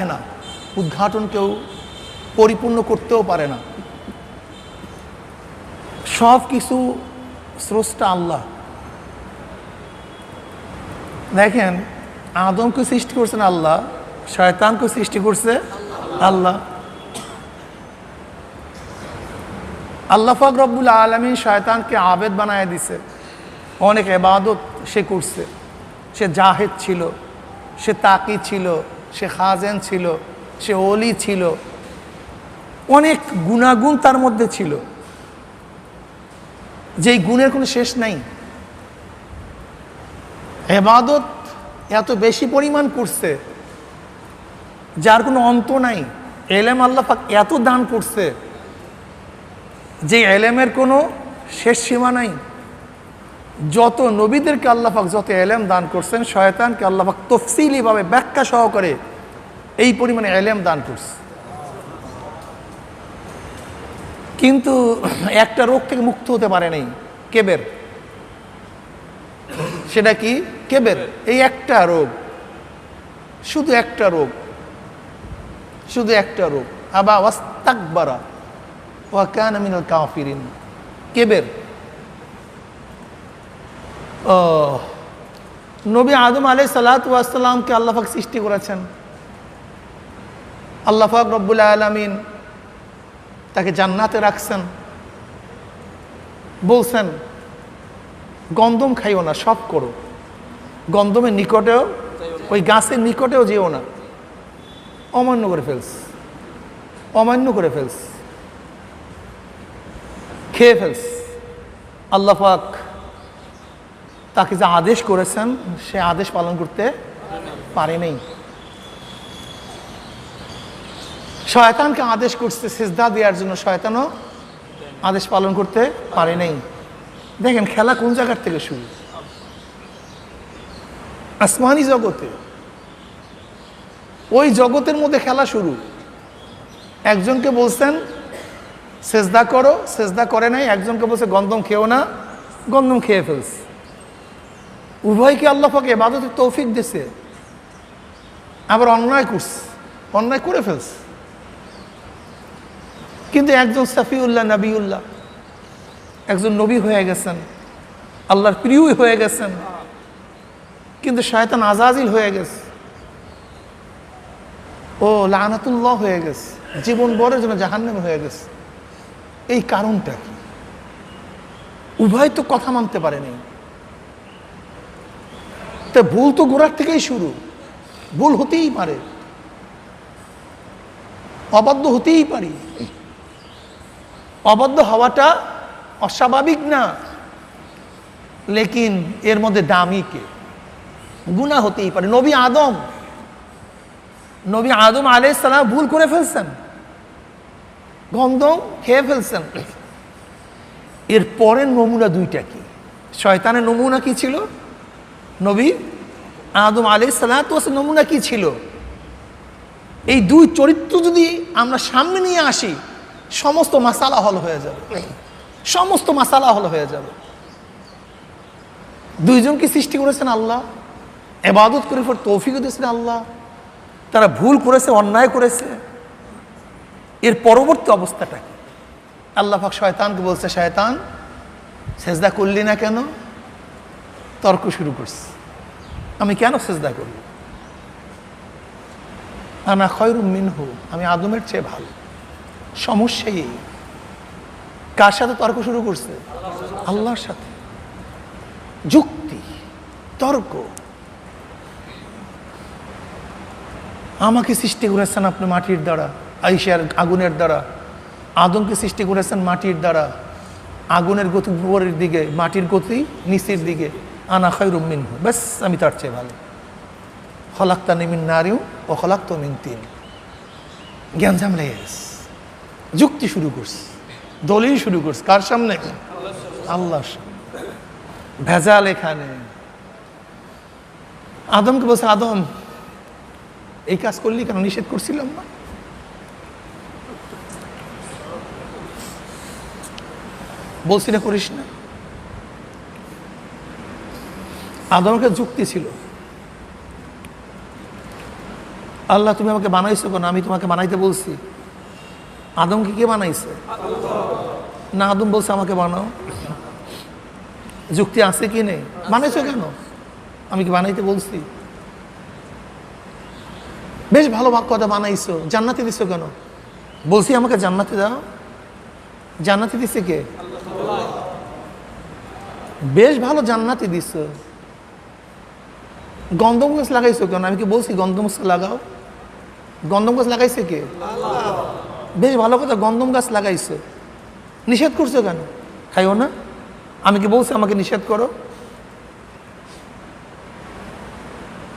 রাখে না, উদ্ঘাটন কেউ পরিপূর্ণ করতেও পারে না। সব কিছু স্রষ্টা আল্লাহ। দেখেন আদমকে সৃষ্টি করছেন আল্লাহ শয়তানকে সৃষ্টি করছে আল্লাহ। আল্লাহ ফাক রব্বুল আলমী শয়তানকে আবেদ বানায় দিছে। অনেক এবাদত সে করছে। সে জাহেদ ছিল, সে তাকি ছিল। সে খাজেন ছিল, সে অলি ছিল, অনেক গুণাগুণ তার মধ্যে ছিল। যেই গুণের কোনো শেষ নাই। এবাদত এত বেশি পরিমাণ করছে, যার কোনো অন্ত নাই। এলেম আল্লাহ পাক এত দান করছে, যে এলেমের কোনো শেষ সীমা নাই। যত নবীদেরকে আল্লাহাক যত এলেম দান করছেন, শয়তানকে আল্লাহাক তফসিলিভাবে ব্যাখ্যা সহকারে এই পরিমাণে এলেম দান করছে। কিন্তু একটা রোগ থেকে মুক্ত হতে পারে নাই। কেবের? সেটা কি? কেবের। এই একটা রোগ। শুধু একটা রোগ। শুধু একটা রোগ। আবা ওয়াস্তাকবারা। ওয়াকান কাফিরিন। কেবের? নবী আদম আলাই সালাতামকে আল্লাহাক সৃষ্টি করেছেন। আল্লাহাক রব্বুল আলমিন তাকে জান্নাতে রাখছেন। বলছেন, গন্ধম খাইও না, সব করো। গন্ধমের নিকটেও, ওই গাছের নিকটেও যেও না। অমান্য করে ফেলস। অমান্য করে ফেলস। খেয়ে ফেলস। আল্লাহ পাক তাকে যে আদেশ করেছেন, সে আদেশ পালন করতে পারে নাই। শয়তানকে আদেশ করছে, সেজদা দেওয়ার জন্য শয়তানও আদেশ পালন করতে পারে নাই। দেখেন, খেলা কোন জায়গার থেকে শুরু? আসমানি জগতে। ওই জগতের মধ্যে খেলা শুরু। একজনকে বলছেন, সেজদা করো, সেজদা করে নাই। একজনকে বলছে গন্ধম খেও না গন্ধম খেয়ে ফেলছে। উভয়কে আল্লাহ পাকে এবাদতের তৌফিক দিছে। আবার অন্যায় করছে। অন্যায় করে ফেলছে। কিন্তু একজন সাফিউল্লাহ, নবীউল্লাহ, একজন নবী হয়ে গেছেন। আল্লাহর প্রিয় হয়ে গেছেন। কিন্তু শয়তান আজাজিল হয়ে গেছে। ও লানাতুল্লাহ হয়ে গেছে। জীবন বরের জন্য জাহান্নামে হয়ে গেছে। এই কারণটা কি? উভয় তো কথা মানতে পারেনি। তা ভুল তো গোড়ার থেকেই শুরু। ভুল হতেই পারে। অবাধ্য হতেই পারি। অবাধ্য হওয়াটা অস্বাভাবিক না। লেকিন এর মধ্যে দামি কে? গুণা হতেই পারে। নবী আদম। নবী আদম আলাই সালাম ভুল করে ফেলছেন। গন্ধম খেয়ে ফেলছেন। এর পরের নমুনা দুইটা কি? শয়তানের নমুনা কি ছিল? নবী আদম আলাই সালাম নমুনা কি ছিল? এই দুই চরিত্র যদি আমরা সামনে নিয়ে আসি সমস্ত মাসালা হল হয়ে যাবে। সমস্ত মাসালা হল হয়ে যাবে। দুইজনকে সৃষ্টি করেছেন আল্লাহ? এবাদত করে পর তৌফিক দিয়েছেন আল্লাহ? তারা ভুল করেছে অন্যায় করেছে? এর পরবর্তী অবস্থাটা কি? আল্লাহ পাক শয়তানকে বলছে শয়তান সেজদা করলি না কেন? তর্ক শুরু করছে আমি কেন সেজদা করব আনা খয়রুম মিনহু, আমি আদমের চেয়ে ভালো। সমস্যাই এই। কার সাথে তর্ক শুরু করছে? আল্লাহর সাথে। যুক্তি, তর্ক। আমাকে সৃষ্টি করেছেন আপনি মাটির দ্বারা, আইসার আগুনের দ্বারা। আদমকে সৃষ্টি করেছেন মাটির দ্বারা। আগুনের গতি উপরের দিকে, মাটির গতি নিচের দিকে। আনা খৈরুম মিনহু। ব্যাস, আমি তার চেয়ে ভালো। হলাক্তা নিমিন নারিও ও হলাক্ত মিন তিন। জ্ঞান গেছে। যুক্তি শুরু করছে। দলিল শুরু করছে। কার সামনে? আল্লাহর সামনে। ভেজাল এখানে। আদমকে বলছে, আদম, এই কাজ করলি কেন? নিষেধ করছিলাম না? বলছি না করিস না। আদমকে যুক্তি ছিল। আল্লাহ, তুমি আমাকে বানাইছো কেন? আমি তোমাকে বানাইতে বলছি। আদমকে কে বানাইছে? না, আদম বলছে আমাকে বানাও। যুক্তি আছে কি নেই? বানাইছো কেন? আমি কি বানাইতে বলছি? বেশ ভালো কথা বানাইছো। জান্নাতি দিছো কেন? বলছি আমাকে জান্নাতি দাও। জান্নাতি দিছে কে? বেশ ভালো জান্নাতি দিছ। গন্ধম গাছ লাগাইছো কেন? আমি কি বলছি গন্ধম গাছ লাগাও? গন্ধম গাছ লাগাইছে কে? বেশ ভালো কথা, গন্ধম গাছ লাগাইছে। নিষেধ করছ কেন? খাইও না? আমি কি বলছি আমাকে নিষেধ করো?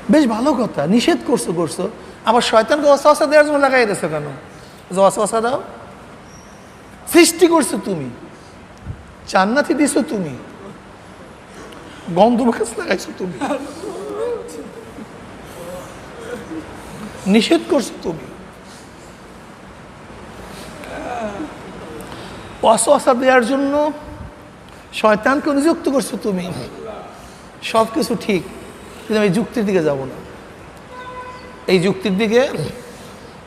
বেশ ভালো কথা, নিষেধ করছ করছ। আবার শয়তানকে অসহসা দেওয়ার জন্য লাগাই দিয়েছ কেন? যে অসহসা দাও। সৃষ্টি করছ তুমি। জান্নাতি দিছো তুমি। গন্ধম গাছ লাগাইছো তুমি। নিষেধ করছো তুমি অসহসা দেওয়ার জন্য শয়তানকে নিযুক্ত করছো তুমি সব কিছু ঠিক কিন্তু আমি যুক্তির দিকে যাব না এই যুক্তির দিকে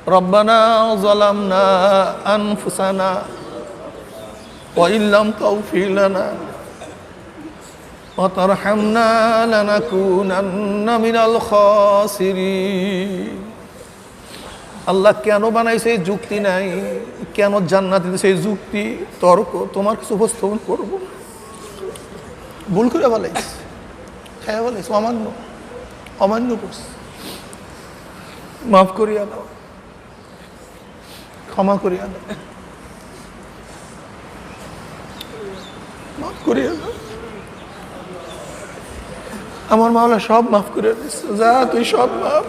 রব্বানা জলামনা আনফুসানা ওয়াইল্লাম তাওফির লানা وترحمنا لنكونن من الخاسرين আল্লাহ কেন বানাইছে এই যুক্তি নাই? কেন জান্নাতি দিছে এই যুক্তি? তর্ক তোমার কিছু উপস্থাপন করব। ভুল করে বলাইছে হ্যাঁ বলাইছে অমান্য। অমান্য করছে। মাফ করিয়া দাও। ক্ষমা করিয়া দাও। মাফ করিয়া দাও। আমার মাওলা সব মাফ করে দিচ্ছে যা তুই সব মাফ।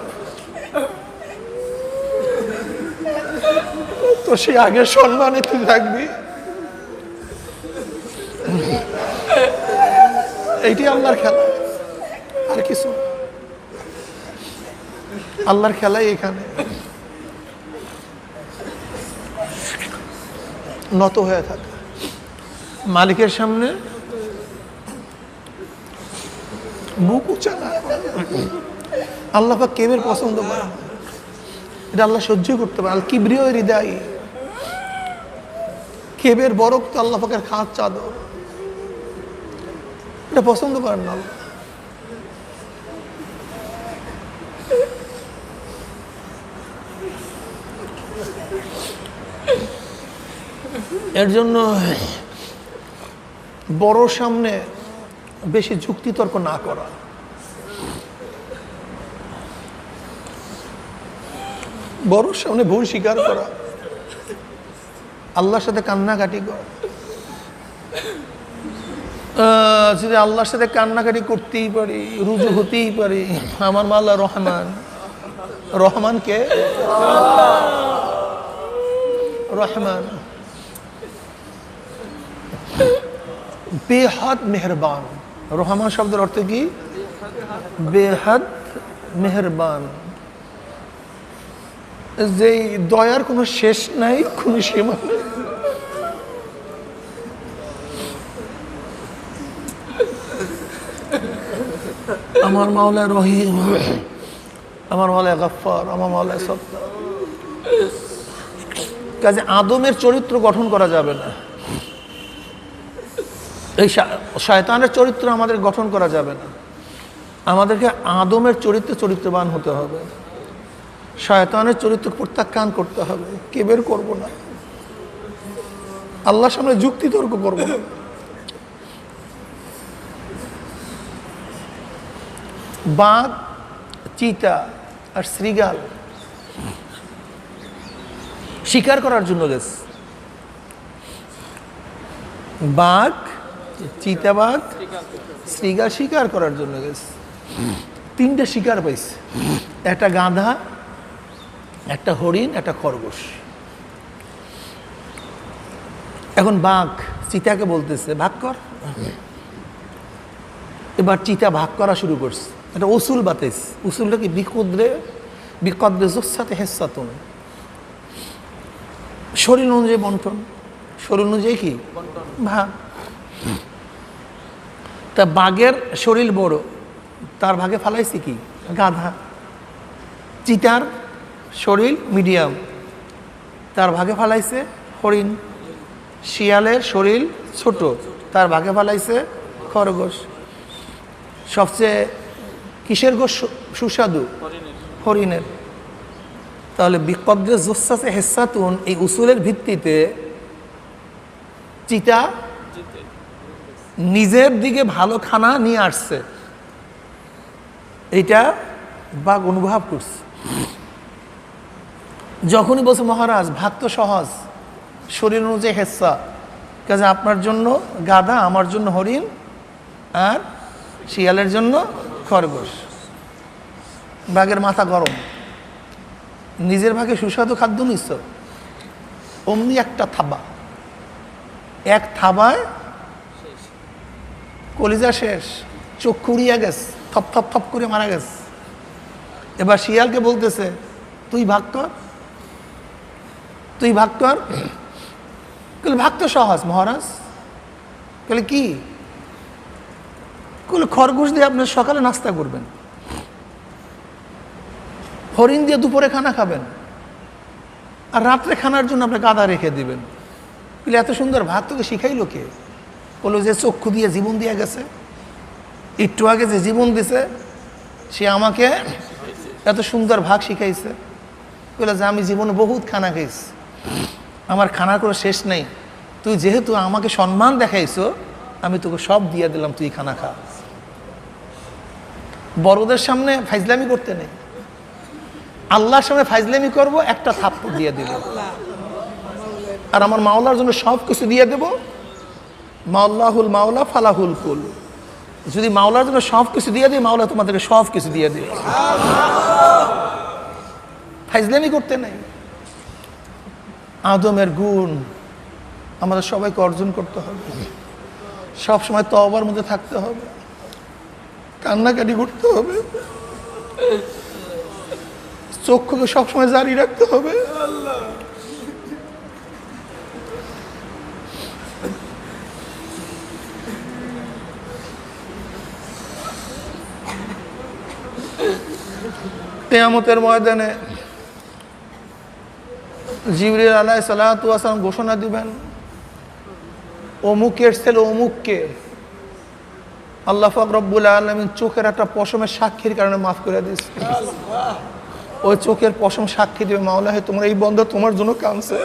তো সে আগে সম্মানে তুই থাকবি। এইটি আল্লাহর খেলা, আর কিছু আল্লাহর খেলাই এখানে। নত হয়ে থাকা। মালিকের সামনে বুক উঁচা না আল্লাহ কেবের পছন্দ করে। এটা আল্লাহ সহ্য করতে পারে। আল কিবরিও হৃদয় কেবের বরফ তো আল্লাহ পাকের খাঁচ চাদর। এটা পছন্দ করেন না এর জন্য বড় সামনে বেশি যুক্তিতর্ক না করা। বড় সামনে ভুল স্বীকার করা। আল্লাহর সাথে কান্নাকাটি করা। যদি আল্লাহর সাথে কান্নাকাটি করতেই পারি, রুজু হতেই পারি, আমার মাল্লা রহমান। রহমানকে রহমান। বেহাদ মেহরবান। রহমান শব্দের অর্থ কি? বেহাদ মেহরবান। যে দয়ার কোনো শেষ নাই, কোনো সীমা নেই। আমার মাওলা রহিম, আমার মাওলা গফার আমার মাওলা সত্তা। কাজে আদমের চরিত্র গঠন করা যাবে না। এই শয়তানের চরিত্র আমাদের গঠন করা যাবে না। আমাদেরকে আদমের চরিত্রে চরিত্রবান হতে হবে। শয়তানের চরিত্র প্রত্যাখ্যান করতে হবে। কে বের করব না? আল্লাহর সামনে যুক্তি তর্ক করব বাঘ, চিতা আর শ্রীগাল শিকার করার জন্য গেছে। বাঘ চিতাবাঘ শ্রীগাল শিকার করার জন্য গেছে। তিনটা শিকার পাইছে। একটা গাধা একটা হরিণ, একটা খরগোশ। এখন বাঘ চিতাকে বলতেছে, ভাগ কর। এবার চিতা ভাগ করা শুরু করছে। এটা উসুল বাতেস। উসুলটা কি? বিকুদ্রে, বিকদ্রে জোসাতে হেসাতুন শরীর অনুযায়ী বন্টন। শরীর অনুযায়ী কি? ভাগ। তা বাঘের শরীর বড়, তার ভাগে ফালাইছে কি? গাধা। চিতার শরীর মিডিয়াম। তার ভাগে ফালাইছে হরিণ। শিয়ালের শরীর ছোট, তার ভাগে ফালাইছে খরগোশ। সবচেয়ে কিসের গোশ? সুস্বাদু হরিণের। তাহলে বিকদ্রে জোসাসে হেসাতুন, এই উসুলের ভিত্তিতে চিতা নিজের দিকে ভালো খানা নিয়ে আসছে। এটা বাঘ অনুভব করছে। যখনই বলছে, মহারাজ, ভাত তো সহজ। শরীর অনুযায়ী হেসা। কাজে আপনার জন্য গাধা, আমার জন্য হরিণ আর শিয়ালের জন্য খরগোশ। বাঘের মাথা গরম। নিজের ভাগে সুস্বাদু খাদ্য নিচ্ছ অমনি একটা থাবা। এক থাবায় কলিজা শেষ। চক্ষু উড়িয়া গেছে থপ থপ থপ করে মারা গেছে এবার শিয়ালকে বলতেছে, তুই ভাগ কর। তুই ভাগ কর বলে ভাগ তো সহজ, মহারাজ। বলে কি? বলে খরগোশ দিয়ে আপনার সকালে নাস্তা করবেন। হরিণ দিয়ে দুপুরে খানা খাবেন। আর রাত্রে খানার জন্য আপনি গাদা রেখে দিবেন। বলে এত সুন্দর ভাগ তোকে শিখাইলো কে? বলল যে চক্ষু দিয়ে জীবন দিয়ে গেছে। একটু আগে যে জীবন দিছে, সে আমাকে এত সুন্দর ভাগ শিখাইছে। বলে যে আমি জীবনে বহুত খানা খাইছি। আমার খানার কোনো শেষ নেই। তুই যেহেতু আমাকে সম্মান দেখাইছো, আমি তোকে সব দিয়ে দিলাম, তুই খানা খা। বড়দের সামনে ফাইজলামি করতে নেই। আল্লাহর সামনে ফাইজলামি করব, একটা থাপ্পড় দিয়ে দিল আর আমার মাওলার জন্য সব কিছু দিয়ে দেব। মাওলাহুল মাওলা ফালাহুল কুল। যদি মাওলার জন্য সব কিছু দিয়ে দিই, মাওলা তোমাদেরকে সব কিছু দিয়ে দিবে। ফাইজলামি করতে নেই। আদমের গুণ আমাদের সবাইকে অর্জন করতে হবে। সব সময় তবার মধ্যে থাকতে হবে। কান্নাকাটি করতে হবে। চক্ষুকে সবসময় জারি রাখতে হবে। তেয়ামতের ময়দানে জিবরিল আলাহ সালাম ঘোষণা দিবেন অমুকের ছেলে অমুককে। আল্লাহ ফকরবুল আলমিন চোখের একটা পশমের সাক্ষীর কারণে মাফ করে দিয়েছে। ওই চোখের পশম সাক্ষী দেবে মাওলা হে তোমার এই বন্ধ তোমার জন্য কানছে